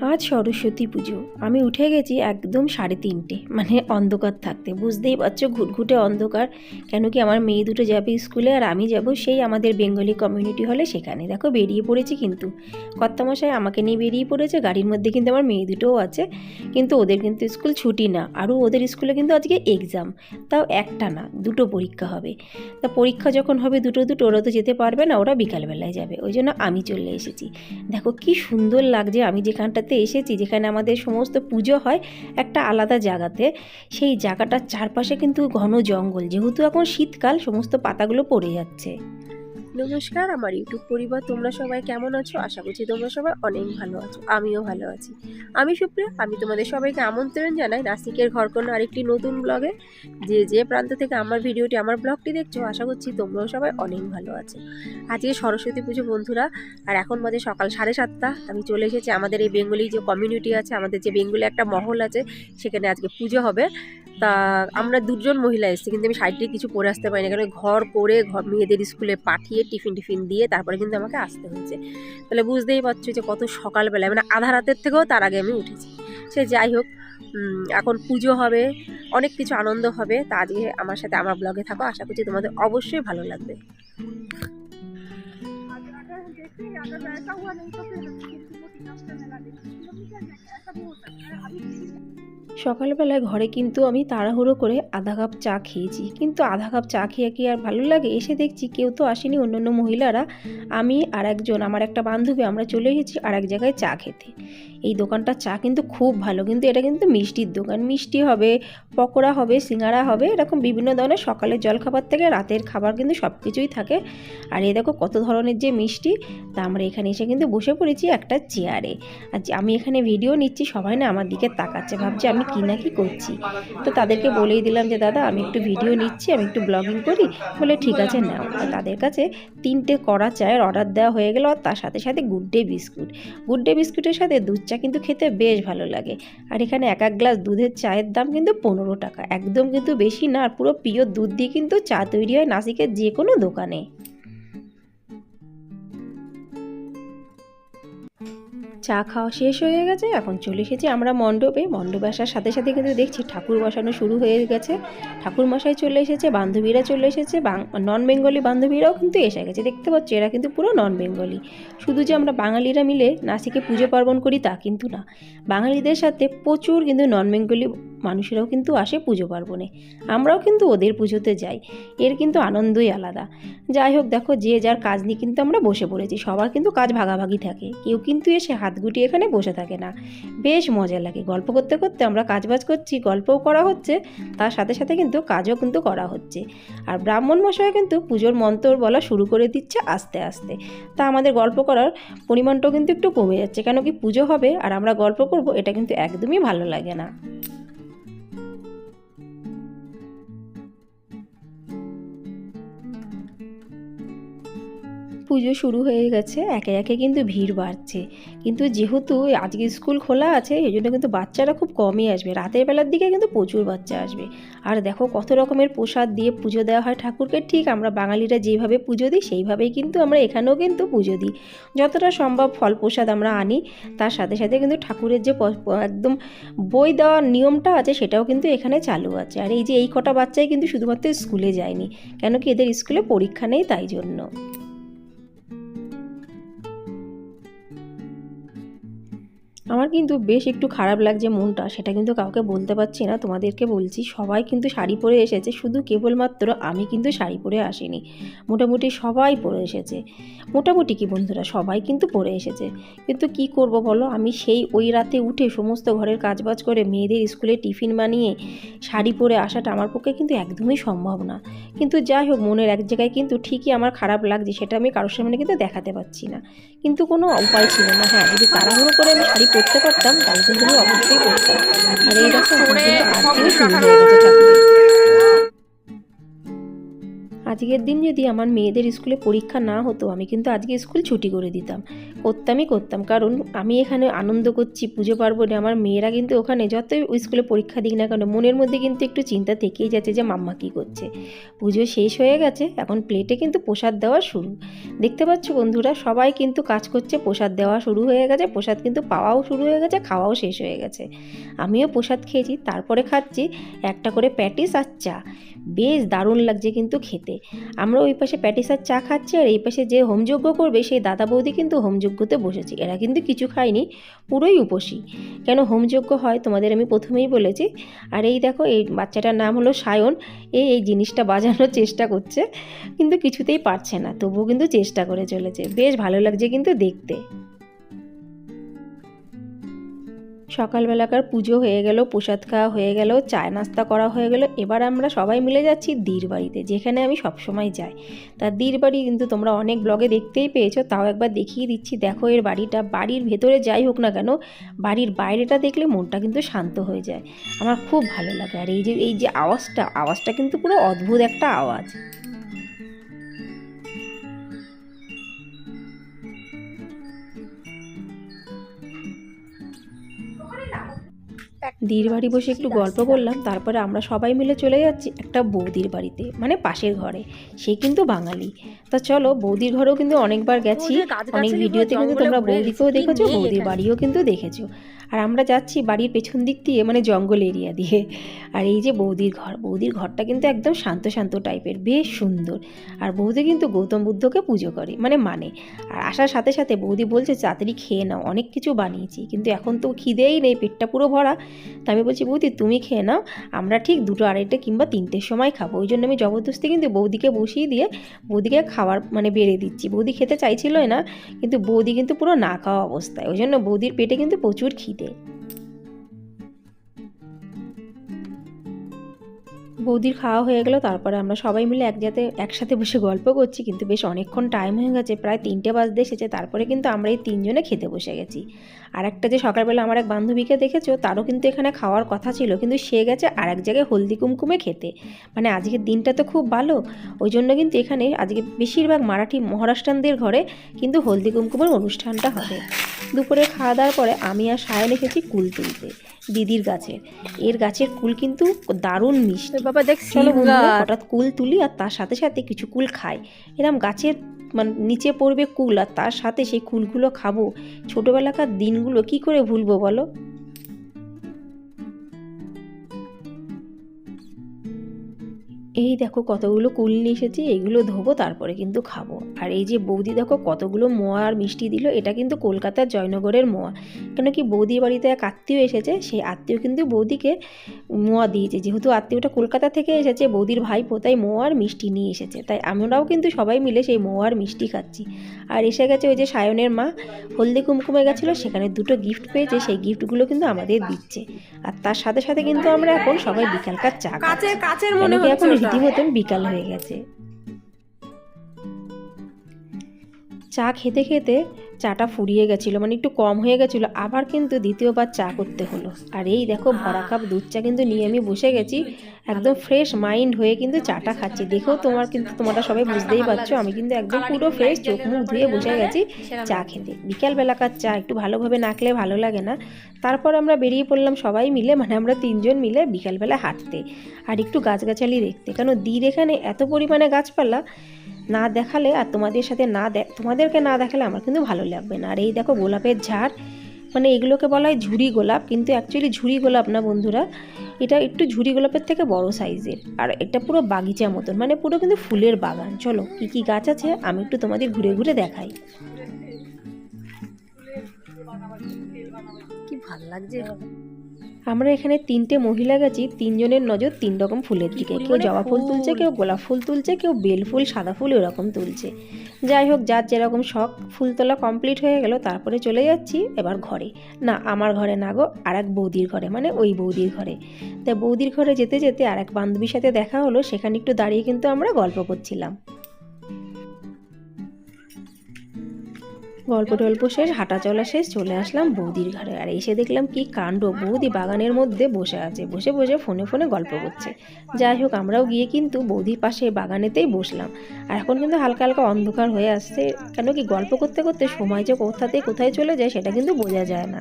আজ সরস্বতী পুজো। আমি উঠে গেছি একদম সাড়ে তিনটে। মানে অন্ধকার থাকতে। বুঝতেই পারছ, ঘুটঘুটে অন্ধকার। কেন কি আমার মেয়ে দুটো যাবে স্কুলে আর আমি যাব সেই আমাদের বেঙ্গলি কমিউনিটি হলে সেখানে। দেখো, বেরিয়ে পড়েছি কিন্তু। কর্তামশাই আমাকে নিয়ে বেরিয়ে পড়েছে। গাড়ির মধ্যে কিন্তু আমার মেয়ে দুটোও আছে। কিন্তু ওদের কিন্তু স্কুল ছুটি না। আরও ওদের স্কুলে কিন্তু আজকে এক্সাম তাও একটা না, দুটো পরীক্ষা হবে। তা পরীক্ষা যখন হবে দুটো দুটো, ওরা তো যেতে পারবে না, ওরা বিকালবেলায় যাবে। ওই জন্য আমি চলে এসেছি। দেখো, কি সুন্দর লাগছে। আমি যেখানটাতে এসেছি, যেখানে আমাদের সমস্ত পুজো হয় একটা আলাদা জায়গাতে। সেই জায়গাটার চারপাশে কিন্তু ঘন জঙ্গল। যেহেতু এখন শীতকাল, সমস্ত পাতাগুলো পড়ে যাচ্ছে। নমস্কার, আমার ইউটিউব পরিবার, তোমরা সবাই কেমন আছো? আশা করছি তোমরা সবাই অনেক ভালো আছো। আমিও ভালো আছি। আমি সুপ্রিয়া, আমি তোমাদের সবাইকে আমন্ত্রণ জানাই নাসিকের ঘরকোন আরেকটি নতুন ব্লগে। যে যে প্রান্ত থেকে আমার ভিডিওটি, আমার ব্লগটি দেখছ, আশা করছি তোমরাও সবাই অনেক ভালো আছো। আজকে সরস্বতী পুজো, বন্ধুরা, আর এখন বাজে সকাল সাড়ে সাতটা। আমি চলে এসেছি আমাদের এই বেঙ্গলি যে কমিউনিটি আছে, আমাদের যে বেঙ্গলি একটা মহল আছে, সেখানে আজকে পুজো হবে। তা আমরা দুজন মহিলা এসেছি, কিন্তু আমি সাইডে কিছু পরে আসতে পারি না কারণ ঘর করে ঘর মেয়েদের স্কুলে পাঠিয়ে টিফিন টিফিন দিয়ে তারপরে কিন্তু আমাকে আসতে হয়েছে। তাহলে বুঝতেই পারছ যে কত সকালবেলায় মানে আধা রাতের থেকেও তার আগে আমি উঠেছি। সে যাই হোক এখন পুজো হবে, অনেক কিছু আনন্দ হবে, তা আজকে আমার সাথে আমার ব্লগে থাকো। আশা করছি তোমাদের অবশ্যই ভালো লাগবে। সকালবেলায় ঘরে কিন্তু আমি তাড়াহুড়ো করে আধা কাপ চা খেয়েছি। কিন্তু আধা কাপ চা খেয়ে কি আর ভালো লাগে? এসে দেখছি কেউ তো আসেনি অন্যান্য মহিলারা। আমি আর একজন, আমার একটা বান্ধবী, আমরা চলে এসেছি আর এক জায়গায় চা খেতে। এই দোকানটার চা কিন্তু খুব ভালো, কিন্তু এটা কিন্তু মিষ্টির দোকান। মিষ্টি হবে, পকোড়া হবে, সিঙ্গারা হবে, এরকম বিভিন্ন ধরনের সকালের জলখাবার থেকে রাতের খাবার কিন্তু সব কিছুই থাকে। আর এই দেখো কত ধরনের যে মিষ্টি। তা আমরা এখানে এসে কিন্তু বসে পড়েছি একটা চেয়ারে। আর আমি এখানে ভিডিও নিচ্ছি, সবাই না আমার দিকে তাকাচ্ছে। ভাবছে আমি কি না কি করছি। তো তাদেরকে বলেই দিলাম যে, দাদা, আমি একটু ভিডিও নিচ্ছি, আমি একটু ব্লগিং করি। বলে, ঠিক আছে, নাও। আর তাদের কাছে তিনটে কড়া চায়ের অর্ডার দেওয়া হয়ে গেল, আর তার সাথে সাথে good day biscuit good day বিস্কুটের সাথে দুধ চা কিন্তু খেতে বেশ ভালো লাগে। আর এখানে এক এক গ্লাস দুধের চায়ের দাম কিন্তু পনেরো টাকা। একদম কিন্তু বেশি না, আর পুরো পিওর দুধ দিয়ে কিন্তু চা তৈরি হয় নাসিকের যে কোনো দোকানে। চা খাওয়া শেষ হয়ে গেছে, এখন চলে এসেছি আমরা মণ্ডপে। মণ্ডপে আসার সাথে সাথে কিন্তু দেখছি ঠাকুর বসানো শুরু হয়ে গেছে। ঠাকুর মশাই চলে এসেছে, বান্ধবীরা চলে এসেছে নন বেঙ্গলি বান্ধবীরাও কিন্তু এসে গেছে। দেখতে পাচ্ছি, এরা কিন্তু পুরো নন বেঙ্গলি শুধু যে আমরা বাঙালিরা মিলে নাসিকে পুজো পার্বণ করি তা কিন্তু না। বাঙালিদের সাথে প্রচুর কিন্তু নন বেঙ্গলি মানুষেরাও কিন্তু আসে পুজো পার্বণে। আমরাও কিন্তু ওদের পুজোতে যাই। এর কিন্তু আনন্দই আলাদা। যাই হোক, দেখো, যে যার কাজ নিয়ে কিন্তু আমরা বসে পড়েছি। সবার কিন্তু কাজ ভাগাভাগি থাকে। কেউ কিন্তু এসে হাত গুটিয়ে এখানে বসে থাকে না। বেশ মজা লাগে। গল্প করতে করতে আমরা কাজবাজ করছি, গল্পও করা হচ্ছে, তার সাথে সাথে কিন্তু কাজও কিন্তু করা হচ্ছে। আর ব্রাহ্মণ মশাই কিন্তু পুজোর মন্ত্র বলা শুরু করে দিচ্ছে আস্তে আস্তে। তা আমাদের গল্প করার পরিমাণটাও কিন্তু একটু কমে যাচ্ছে। কেন কি পুজো হবে আর আমরা গল্প করব, এটা কিন্তু একদমই ভালো লাগে না। পুজো শুরু হয়ে গেছে, একে একে কিন্তু ভিড় বাড়ছে। কিন্তু যেহেতু আজকে স্কুল খোলা আছে, এই জন্য কিন্তু বাচ্চারা খুব কমই আসবে। রাতের বেলার দিকে কিন্তু প্রচুর বাচ্চা আসবে। আর দেখো কত রকমের প্রসাদ দিয়ে পুজো দেওয়া হয় ঠাকুরকে। ঠিক আমরা বাঙালিরা যেভাবে পুজো দিই, সেইভাবেই কিন্তু আমরা এখানেও কিন্তু পুজো দিই। যতটা সম্ভব ফল প্রসাদ আমরা আনি। তার সাথে সাথে কিন্তু ঠাকুরের যে একদম বই দেওয়ার নিয়মটা আছে, সেটাও কিন্তু এখানে চালু আছে। আর এই যে এই কটা বাচ্চাই কিন্তু শুধুমাত্র স্কুলে যায়নি। কেন কি এদের স্কুলে পরীক্ষা নেই তাই জন্য। আমার কিন্তু বেশ একটু খারাপ লাগছে মনটা, সেটা কিন্তু কাউকে বলতে পারছি না, তোমাদেরকে বলছি, সবাই কিন্তু শাড়ি পরে এসেছে, শুধু কেবলমাত্র আমি কিন্তু শাড়ি পরে আসিনি, মোটামুটি সবাই পরে এসেছে। মোটামুটি কি বন্ধুরা, সবাই কিন্তু পরে এসেছে। কিন্তু কি করব বলো, আমি সেই ওই রাতে উঠে সমস্ত ঘরের কাজবাজ করে মেয়েদের স্কুলে টিফিন বানিয়ে শাড়ি পরে আসাটা আমার পক্ষে কিন্তু একদমই সম্ভব না। কিন্তু যাই হোক, মনের এক জায়গায় কিন্তু ঠিকই আমার খারাপ লাগছে, সেটা আমি কারোর সামনে কিন্তু দেখাতে পারছি না। কিন্তু কোনো উপায় ছিল না হ্যাঁ যদি তাড়াহুড়ো করে আমি শাড়ি পরতে পারতাম তাহলে কিন্তু আমি অবশ্যই করতাম। আর এইরকম কিন্তু আজকেও শুরু হয়ে গেছে ঠাকুরের আজ আজকের দিন যদি আমার মেয়েদের স্কুলে পরীক্ষা না হতো, আমি কিন্তু আজকে স্কুল ছুটি করে দিতাম। করতামই করতাম, কারণ আমি এখানে আনন্দ করছি, পুজো পার্বণে। আমার মেয়েরা কিন্তু ওখানে যতই স্কুলে পরীক্ষা দিক না কেন, মনের মধ্যে কিন্তু একটু চিন্তা থেকেই যাচ্ছে যে, মাম্মা কী করছে? পুজো শেষ হয়ে গেছে, এখন প্লেটে কিন্তু প্রসাদ দেওয়া শুরু। দেখতে পাচ্ছ বন্ধুরা, সবাই কিন্তু কাজ করছে, প্রসাদ দেওয়া শুরু হয়ে গেছে, প্রসাদ কিন্তু পাওয়াও শুরু হয়ে গেছে, খাওয়াও শেষ হয়ে গেছে। আমিও প্রসাদ খেয়েছি, তারপরে খাচ্ছি একটা করে প্যাটিস আর চা। বেশ দারুণ লাগছে কিন্তু খেতে। আমরা ওই পাশে প্যাটিস আর চা খাচ্ছি আর এই পাশে যে হোমযজ্ঞ করবে সেই দাদা বৌদি কিন্তু হোমযজ্ঞতে বসেছে। এরা কিন্তু কিছু খায়নি, পুরোই উপসী। কেন হোমযজ্ঞ হয় তোমাদের আমি প্রথমেই বলেছি। আর এই দেখো, এই বাচ্চাটার নাম হলো সায়ন। এই এই জিনিসটা বাজানোর চেষ্টা করছে, কিন্তু কিছুতেই পারছে না। তবুও কিন্তু চেষ্টা করে চলেছে। বেশ ভালো লাগছে কিন্তু দেখতে। সকালবেলাকার পুজো হয়ে গেল, প্রসাদ খাওয়া হয়ে গেল, চায় নাস্তা করা হয়ে গেল। এবার আমরা সবাই মিলে যাচ্ছি দীর বাড়িতে, যেখানে আমি সবসময় যাই। তার দীর বাড়ি কিন্তু তোমরা অনেক ব্লগে দেখতেই পেয়েছ, তাও একবার দেখিয়ে দিচ্ছি। দেখো এর বাড়িটা, বাড়ির ভেতরে যাই হোক না কেন, বাড়ির বাইরেটা দেখলে মনটা কিন্তু শান্ত হয়ে যায়। আমার খুব ভালো লাগে। আর এই যে এই যে আওয়াজটা আওয়াজটা কিন্তু পুরো অদ্ভুত একটা আওয়াজ। দির বাড়ি বসে একটু গল্প করলাম তারপরে আমরা সবাই মিলে চলে যাচ্ছি একটা বৌদির বাড়িতে মানে পাশের ঘরে। সে কিন্তু বাঙালি। তা চলো বৌদির ঘরেও কিন্তু অনেকবার গেছি। অনেক ভিডিওতে কিন্তু তোমরা বৌদিকেও দেখেছ বৌদির বাড়িও কিন্তু দেখেছ। আর আমরা যাচ্ছি বাড়ির পেছন দিক দিয়ে মানে জঙ্গল এরিয়া দিয়ে। আর এই যে বৌদির ঘর বৌদির ঘরটা কিন্তু একদম শান্ত শান্ত টাইপের বেশ সুন্দর। আর বৌদি কিন্তু গৌতম বুদ্ধকে পুজো করে মানে মানে। আর আসার সাথে সাথে বৌদি বলছে তাড়াতাড়ি খেয়ে নাও অনেক কিছু বানিয়েছি। কিন্তু এখন তো খিদেই নেই পেটটা পুরো ভরা। তা আমি বলছি, বৌদি, তুমি খেয়ে নাও, আমরা ঠিক দুটো আড়াইটে কিংবা তিনটের সময় খাব। ওই জন্য আমি জবরদস্তি কিন্তু বৌদিকে বসিয়ে দিয়ে বৌদিকে খাবার মানে বেড়ে দিচ্ছি। বৌদি খেতে চাইছিলই না, কিন্তু বৌদি কিন্তু পুরো না খাওয়া অবস্থায়। ওই জন্য বৌদির পেটে কিন্তু প্রচুর খিদে। বৌদির খাওয়া হয়ে গেল, তারপরে আমরা সবাই মিলে এক জাতে একসাথে বসে গল্প করছি, কিন্তু বেশ অনেকক্ষণ টাইম হয়ে গেছে, প্রায় তিনটে বাজতে এসেছে, তারপরে কিন্তু আমরা এই তিনজনে খেতে বসে গেছি। আর একটা যে সকালবেলা আমার এক বান্ধবীকে দেখেছ, তারও কিন্তু এখানে খাওয়ার কথা ছিল, কিন্তু সে গেছে আর এক জায়গায় হলদি কুমকুমে খেতে। মানে আজকের দিনটা তো খুব ভালো, ওই জন্য কিন্তু এখানে আজকে বেশিরভাগ মারাঠি মহারাষ্ট্রানদের ঘরে কিন্তু হলদি কুমকুমের অনুষ্ঠানটা হবে। দুপুরে খাওয়া দাওয়ার পরে আমি আর সায়ন এসেছি কুল তুলতে। দিদির গাছের। এর গাছের কুল কিন্তু দারুণ মিষ্টি। বাবা দেখ। হঠাৎ কুল তুলি আর তার সাথে সাথে কিছু কুল খায় এরম গাছের মানে নিচে পড়বে কুল আর তার সাথে সেই কুলগুলো খাব। ছোটোবেলাকার দিনগুলো কি করে ভুলবো বলো? এই দেখো কতগুলো কুল নিয়ে এসেছি এইগুলো ধোবো তারপরে কিন্তু খাব। আর এই যে বৌদি দেখো কতগুলো মোয়া আর মিষ্টি দিল এটা কিন্তু কলকাতার জয়নগরের মোয়া। কেন কি বৌদি বাড়িতে এক আত্মীয় এসেছে সেই আত্মীয় কিন্তু বৌদিকে মোয়া দিয়েছে। যেহেতু আত্মীয়টা কলকাতা থেকে এসেছে বৌদির ভাই পোতাই মোয়া আর মিষ্টি নিয়ে এসেছে। তাই আমরাও কিন্তু সবাই মিলে সেই মোয়া আর মিষ্টি খাচ্ছি। আর এসে গেছে ওই যে সায়নের মা হলদি কুমকুমে গেছিল সেখানে দুটো গিফট পেয়েছে সেই গিফটগুলো কিন্তু আমাদের দিচ্ছে। আর তার সাথে সাথে কিন্তু আমরা এখন সবাই বিকালকার চা কাচের কাচের মনে এখন। রীতিমতন বিকাল হয়ে গেছে। চা খেতে খেতে চাটা ফুরিয়ে গেছিল মানে একটু কম হয়ে গেছিল, আবার কিন্তু দ্বিতীয়বার চা করতে হলো। আর এই দেখো ভরা কাপ দুধ চা কিন্তু নিয়ে আমি বসে গেছি, একদম ফ্রেশ মাইন্ড হয়ে কিন্তু চাটা খাচ্ছি। দেখেও তোমার কিন্তু তোমরা সবাই বুঝতেই পারছ, আমি কিন্তু একদম পুরো ফ্রেশ চোখ মুখ ধুয়ে বসে গেছি চা খেতে। বিকালবেলাকার চা, একটু ভালোভাবে না খেলে ভালো লাগে না। তারপর আমরা বেরিয়ে পড়লাম সবাই মিলে মানে আমরা তিনজন মিলে বিকালবেলা হাঁটতে। আর একটু গাছগাছালি দেখতে কারণ দির এখানে এত পরিমাণে গাছপালা? না দেখালে আর তোমাদের সাথে না দে তোমাদেরকে না দেখালে আমার কিন্তু ভালো লাগবে না। আর এই দেখো গোলাপের ঝাড় মানে এগুলোকে বলা হয় ঝুড়ি গোলাপ, কিন্তু অ্যাকচুয়ালি ঝুড়ি গোলাপ না বন্ধুরা, এটা একটু ঝুড়ি গোলাপের থেকে বড় সাইজের আর এটা পুরো বাগিচা মতন মানে পুরো কিন্তু ফুলের বাগান। চলো, কি কি গাছ আছে আমি একটু তোমাদের ঘুরে ঘুরে দেখাই। কি ভালো লাগছে। আমরা এখানে তিনটে মহিলা গেছি তিনজনের নজর তিন রকম ফুলের দিকে। কেউ জবা ফুল তুলছে কেউ গোলাপ ফুল তুলছে কেউ বেল ফুল সাদা ফুল এরকম তুলছে। যাই হোক যার যেরকম শখ ফুল তোলা কমপ্লিট হয়ে গেল তারপরে চলে যাচ্ছি এবার ঘরে। না আমার ঘরে না গো আর এক বৌদির ঘরে মানে ওই বৌদির ঘরে। তাই বৌদির ঘরে যেতে যেতে আর এক বান্ধবীর সাথে দেখা হলো সেখানে একটু দাঁড়িয়ে কিন্তু আমরা গল্প করছিলাম। গল্প টল্প শেষ, হাঁটা চলা শেষ, চলে আসলাম বৌদির ঘরে। আর এসে দেখলাম কি কাণ্ড। বৌদি বাগানের মধ্যে বসে আছে, বসে বসে ফোনে ফোনে গল্প করছে। যাই হোক, আমরাও গিয়ে কিন্তু বৌদির পাশে বাগানেতেই বসলাম। আর এখন কিন্তু হালকা হালকা অন্ধকার হয়ে আসছে। কেন কি গল্প করতে করতে সময় যে কোথাতে কোথায় চলে যায়, সেটা কিন্তু বোঝা যায় না।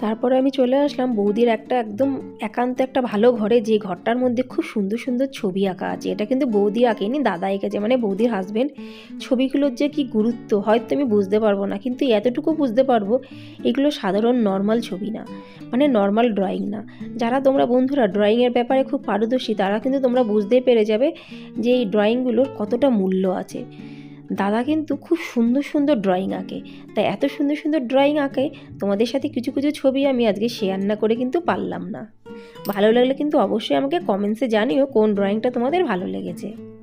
তারপরে আমি চলে আসলাম বৌদির একটা একদম একান্ত একটা ভালো ঘরে, যে ঘরটার মধ্যে খুব সুন্দর সুন্দর ছবি আঁকা আছে। এটা কিন্তু বৌদি আঁকেনি, দাদা এঁকেছে মানে বৌদির হাজবেন্ড ছবিগুলোর যে কি গুরুত্ব, হয়তো আমি বুঝতে পারব না, কিন্তু এতটুকু বুঝতে পারব, এগুলো সাধারণ নর্মাল ছবি না মানে নর্মাল ড্রয়িং না। যারা তোমরা বন্ধুরা ড্রয়িংয়ের ব্যাপারে খুব পারদর্শী, তারা কিন্তু তোমরা বুঝতেই পেরে যাবে যে এই ড্রয়িংগুলোর কতটা মূল্য আছে। দাদা কিন্তু খুব সুন্দর সুন্দর ড্রয়িং আঁকে। তাই এত সুন্দর সুন্দর ড্রয়িং আঁকে, তোমাদের সাথে কিছু কিছু ছবি আমি আজকে শেয়ার না করে কিন্তু পারলাম না। ভালো লাগলে কিন্তু অবশ্যই আমাকে কমেন্টসে জানিও কোন ড্রয়িংটা তোমাদের ভালো লেগেছে।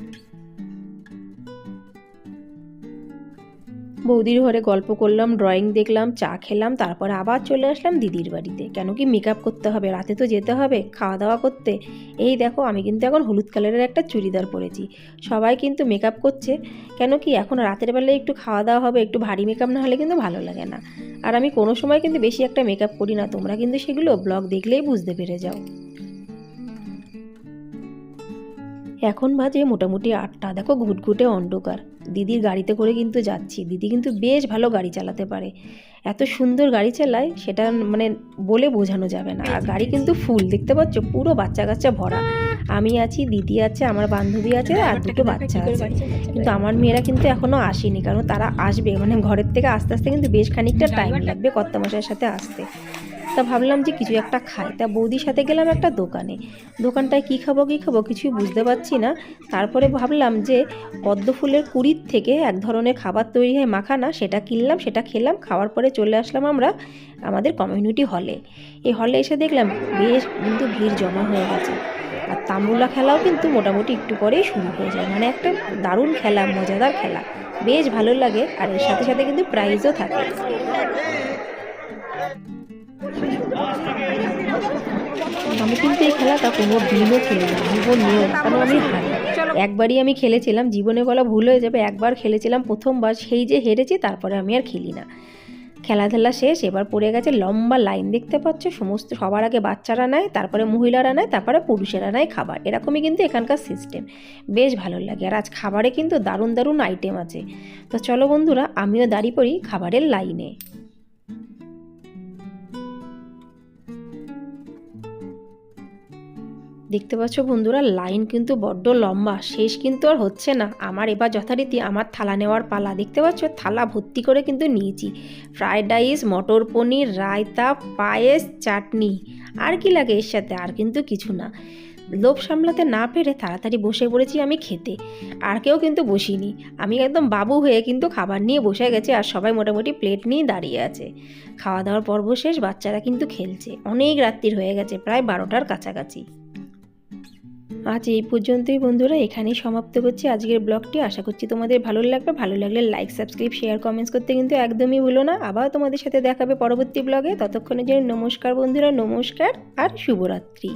বৌদির ঘরে গল্প করলাম ড্রয়িং দেখলাম, চা খেলাম, তারপর আবার চলে আসলাম দিদির বাড়িতে। কেন কি মেকআপ করতে হবে, রাতে তো যেতে হবে, খাওয়া দাওয়া করতে। এই দেখো, আমি কিন্তু এখন হলুদ কালারের একটা চুড়িদার পরেছি। সবাই কিন্তু মেকআপ করছে। কেন কি এখন রাতের বেলায় একটু খাওয়া দাওয়া হবে, একটু ভারী মেকআপ না হলে কিন্তু ভালো লাগে না। আর আমি কোনো সময় কিন্তু বেশি একটা মেকআপ করি না, তোমরা কিন্তু সেগুলো ব্লগ দেখলেই বুঝতে পেরে যাও। এখন বাজে মোটামুটি আটটা, দেখো ঘুটঘুটে অন্ধকার। দিদির গাড়িতে করে কিন্তু যাচ্ছি। দিদি কিন্তু বেশ ভালো গাড়ি চালাতে পারে। এত সুন্দর গাড়ি চালায় সেটা মানে বলে বোঝানো যাবে না। আর গাড়ি কিন্তু ফুল দেখতে পাচ্ছ? পুরো বাচ্চা কাচ্চা ভরা। আমি আছি দিদি আছে আমার বান্ধবী আছে আর দুটো বাচ্চা আছে। কিন্তু আমার মেয়েরা কিন্তু এখনও আসেনি কারণ তারা আসবে। মানে ঘরের থেকে আস্তে আস্তে কিন্তু বেশ খানিকটা টাইম লাগবে কর্তামশাইয়ের সাথে আসতে। তা ভাবলাম যে কিছু একটা খাই। তা বৌদির সাথে গেলাম একটা দোকানে। দোকানটায় কী খাব কী খাব কিছুই বুঝতে পারছি না। তারপরে ভাবলাম যে পদ্ম ফুলের কুড়ির থেকে এক ধরনের খাবার তৈরি হয় মাখানা, সেটা কিনলাম, সেটা খেলাম, খাওয়ার পরে চলে আসলাম আমরা আমাদের কমিউনিটি হলে এই হলে এসে দেখলাম বেশ কিন্তু ভিড় জমা হয়ে গেছে। আর তাম্বুলা খেলাও কিন্তু মোটামুটি একটু পরেই শুরু হয়ে যায়। মানে একটা দারুণ খেলা, মজাদার খেলা। বেশ ভালো লাগে। আর এর সাথে সাথে কিন্তু প্রাইজও থাকে। আমি কিন্তু এই খেলাটা কোনো দিনও খেলি না জীবন নিয়ম কারণ আমি হারি। একবারই আমি খেলেছিলাম জীবনে বলা ভুল হয়ে যাবে একবার খেলেছিলাম প্রথমবার সেই যে হেরেছি তারপরে আমি আর খেলি না। খেলাধুলা শেষ এবার পড়ে গেছে লম্বা লাইন দেখতে পাচ্ছ? সমস্ত সবার আগে বাচ্চারা নেয় তারপরে মহিলারা নেয় তারপরে পুরুষেরা নেয় খাবার। এরকমই কিন্তু এখানকার সিস্টেম বেশ ভালো লাগে আর আজ খাবারে কিন্তু দারুণ দারুণ আইটেম আছে। তো চলো বন্ধুরা আমিও দাঁড়িয়ে পড়ি খাবারের লাইনে দেখতে পাচ্ছ বন্ধুরা, লাইন কিন্তু বড্ড লম্বা, শেষ কিন্তু আর হচ্ছে না। আমার এবার যথারীতি আমার থালা নেওয়ার পালা। দেখতে পাচ্ছ, থালা ভর্তি করে কিন্তু নিয়েছি। Fried rice, matar paneer, raita, payesh, chutney. আর কি লাগে এর সাথে? আর কিন্তু কিছু না। লোভ সামলাতে না পেরে তাড়াতাড়ি বসে পড়েছি আমি খেতে। আর কেউ কিন্তু বসিনি। আমি একদম বাবু হয়ে কিন্তু খাবার নিয়ে বসে গেছে আর সবাই মোটামুটি প্লেট নিয়ে দাঁড়িয়ে আছে। খাওয়া দাওয়ার পর্ব শেষ, বাচ্চারা কিন্তু খেলছে। অনেক রাত্রির হয়ে গেছে, প্রায় বারোটার কাছাকাছি। আজ এই পর্যন্তই বন্ধুরা, এখানেই সমাপ্ত করছি আজকের ব্লগটি। আশা করছি তোমাদের ভালো লাগবে। ভালো লাগলে লাইক সাবস্ক্রাইব শেয়ার কমেন্টস করতে কিন্তু একদমই ভুলো না। আবার তোমাদের সাথে দেখাবে পরবর্তী ব্লগে। ততক্ষণের জন্য নমস্কার বন্ধুরা, নমস্কার আর শুভরাত্রি।